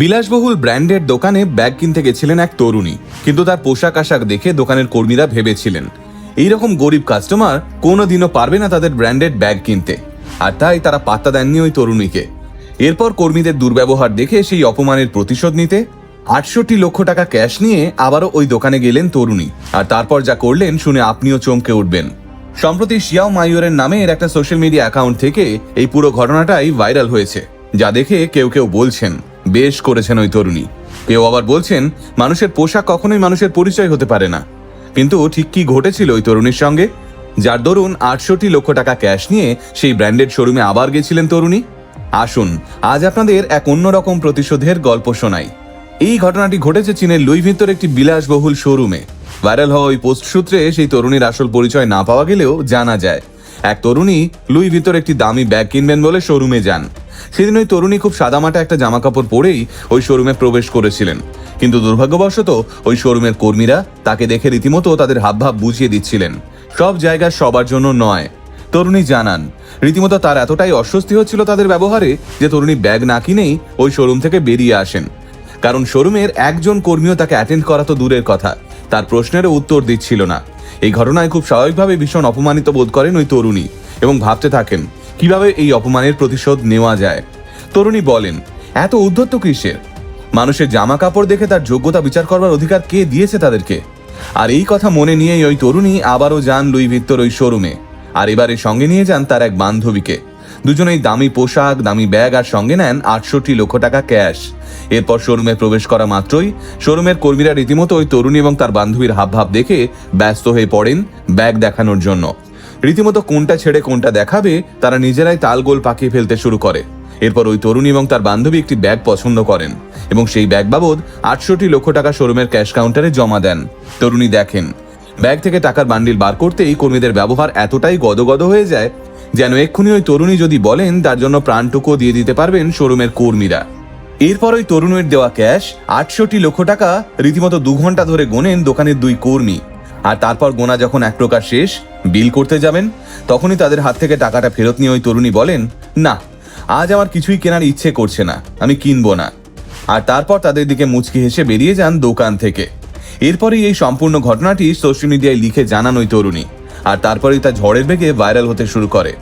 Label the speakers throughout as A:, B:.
A: বিলাসবহুল ব্র্যান্ডের দোকানে ব্যাগ কিনতে গেছিলেন এক তরুণী, কিন্তু তার পোশাক আশাক দেখে দোকানের কর্মীরা ভেবেছিলেন, এইরকম গরিব কাস্টমার কোনোদিনও পারবে না তাদের ব্র্যান্ডেড ব্যাগ কিনতে। আর তাই তারা পাত্তা দেননি ওই তরুণীকে। এরপর কর্মীদের দুর্ব্যবহার দেখে সেই অপমানের প্রতিশোধ নিতে আটষট্টি লক্ষ টাকা ক্যাশ নিয়ে আবারও ওই দোকানে গেলেন তরুণী। আর তারপর যা করলেন শুনে আপনিও চমকে উঠবেন। সম্প্রতি শিয়াও মাইয়রের নামের একটা সোশ্যাল মিডিয়া অ্যাকাউন্ট থেকে এই পুরো ঘটনাটাই ভাইরাল হয়েছে, যা দেখে কেউ কেউ বলছেন বেশ করেছেন ওই তরুণী। কেউ আবার বলছেন, মানুষের পোশাক কখনোই মানুষের পরিচয় হতে পারে না। কিন্তু ঠিক কি ঘটেছিল ওই তরুণীর সঙ্গে? যার দরুন আটষট্টি লক্ষ টাকা ক্যাশ নিয়ে সেই ব্র্যান্ডেড শোরুমে আবার গেছিলেন তরুণী। আসুন, আজ আপনাদের এক অন্যরকম প্রতিশোধের গল্প শোনাই। এই ঘটনাটি ঘটেছে চীনের লুই ভিত্তর একটি বিলাসবহুল শোরুমে। ভাইরাল হওয়া ওই পোস্ট সূত্রে সেই তরুণীর আসল পরিচয় না পাওয়া গেলেও জানা যায়, এক তরুণী লুই ভিতর একটি দামি ব্যাগ কিনবেন বলে শোরুমে যান। সেদিন ওই তরুণী খুব সাদামাটা একটা জামা কাপড় পরেই ওই শোরুমে প্রবেশ করেছিলেন। কিন্তু দুর্ভাগ্যবশত ওই শোরুমের কর্মীরা তাকে দেখে রীতিমতো তাদের হাবভাব বুঝিয়ে দিচ্ছিলেন। সব জায়গা সবার জন্য নয়। তরুণী জানান, রীতিমতো তার এতটাই অস্বস্তি হচ্ছিল তাদের ব্যবহারে যে তরুণী ব্যাগ না কিনেই ওই শোরুম থেকে বেরিয়ে আসেন। কারণ শোরুমের একজন কর্মীও তাকে অ্যাটেন্ড করা তো দূরের কথা। তার প্রশ্নেরও উত্তর দিচ্ছিল না। এই ঘটনায় খুব স্বাভাবিকভাবে ভীষণ অপমানিত বোধ করেন ওই তরুণী। এবং ভাবতে থাকেন, কীভাবে এই অপমানের প্রতিশোধ নেওয়া যায়? তরুণী বলেন, এত উদ্ধত্ত কিসের? মানুষের জামা কাপড় দেখে তার যোগ্যতা বিচার করবার অধিকার কে দিয়েছে তাদেরকে? আর এই কথা মনে নিয়েই ওই তরুণী আবারও যান লুই ভিত্তর ওই শোরুমে। আর এবারে সঙ্গে নিয়ে যান তার এক বান্ধবীকে। দুজনেই দামি পোশাক, দামি ব্যাগ আর সঙ্গে নেন আটষট্টি লক্ষ টাকা ক্যাশ। এরপর শোরুমে প্রবেশ করা মাত্রই শোরুমের কর্মীরা রীতিমতো ওই তরুণী এবং তার বান্ধবীর হাবভাব দেখে ব্যস্ত হয়ে পড়েন ব্যাগ দেখানোর জন্য। রীতিমতো কোনটা ছেড়ে কোনটা দেখাবে, তারা নিজেরাই তালগোল পাকিয়ে ফেলতে শুরু করে। এরপর ওই তরুণী এবং তার বান্ধবী একটি ব্যাগ পছন্দ করেন এবং সেই ব্যাগ বাবদ আটষট্টি লক্ষ টাকা শোরুমের ক্যাশ কাউন্টারে জমা দেন। তরুণী দেখেন, ব্যাগ থেকে টাকার বান্ডিল বার করতেই কর্মীদের ব্যবহার এতটাই গদগদ হয়ে যায় যেন এক্ষুনি ওই তরুণী যদি বলেন, তার জন্য প্রাণটুকু দিয়ে দিতে পারবেন শোরুমের কর্মীরা। এরপর ওই তরুণীর দেওয়া ক্যাশ আটষট্টি লক্ষ টাকা রীতিমতো দু ঘণ্টা ধরে গোনেন দোকানের দুই কর্মী। আর তারপর গোনা যখন এক প্রকার শেষ বিল করতে যাবেন, তখনই তাদের হাত থেকে টাকাটা ফেরত নিয়ে ওই তরুণী বলেন, না, আজ আমার কিছুই কেনার ইচ্ছে করছে না, আমি কিনবো না। আর তারপর তাদের দিকে মুচকি হেসে বেরিয়ে যান দোকান থেকে। এরপরেই এই সম্পূর্ণ ঘটনাটি সোশ্যাল মিডিয়ায় লিখে জানান ওই তরুণী, আর তারপরেই তা ঝড়ের বেগে ভাইরাল হতে শুরু করে।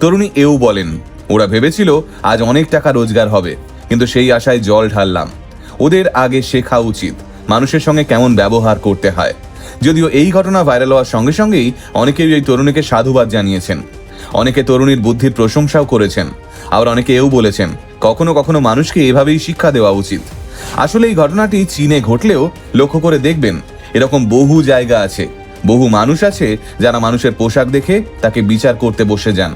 A: তরুণী এও বলেন, ওরা ভেবেছিল আজ অনেক টাকা রোজগার হবে, কিন্তু সেই আশায় জল ঢাললাম। ওদের আগে শেখা উচিত, মানুষের সঙ্গে কেমন ব্যবহার করতে হয়। যদিও এই ঘটনা ভাইরাল হওয়ার সঙ্গে সঙ্গেই অনেকেই এই তরুণীকে সাধুবাদ জানিয়েছেন। অনেকে তরুণীর বুদ্ধির প্রশংসাও করেছেন। আবার অনেকে এও বলেছেন, কখনো কখনো মানুষকে এভাবেই শিক্ষা দেওয়া উচিত। আসলে এই ঘটনাটি চীনে ঘটলেও লক্ষ্য করে দেখবেন, এরকম বহু জায়গা আছে। বহু মানুষ আছে যারা মানুষের পোশাক দেখে তাকে বিচার করতে বসে যান।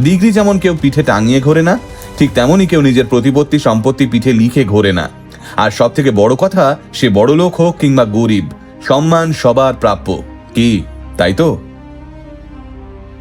A: ডিগ্রি যেমন কেউ পিঠে টাঙিয়ে ঘোরে না, ঠিক তেমনই কেউ নিজের প্রতিপত্তি সম্পত্তি পিঠে লিখে ঘোরে না। আর সব থেকে বড় কথা, সে বড় লোক হোক কিংবা গরিব সম্মান সবার প্রাপ্য। কি তাই তো?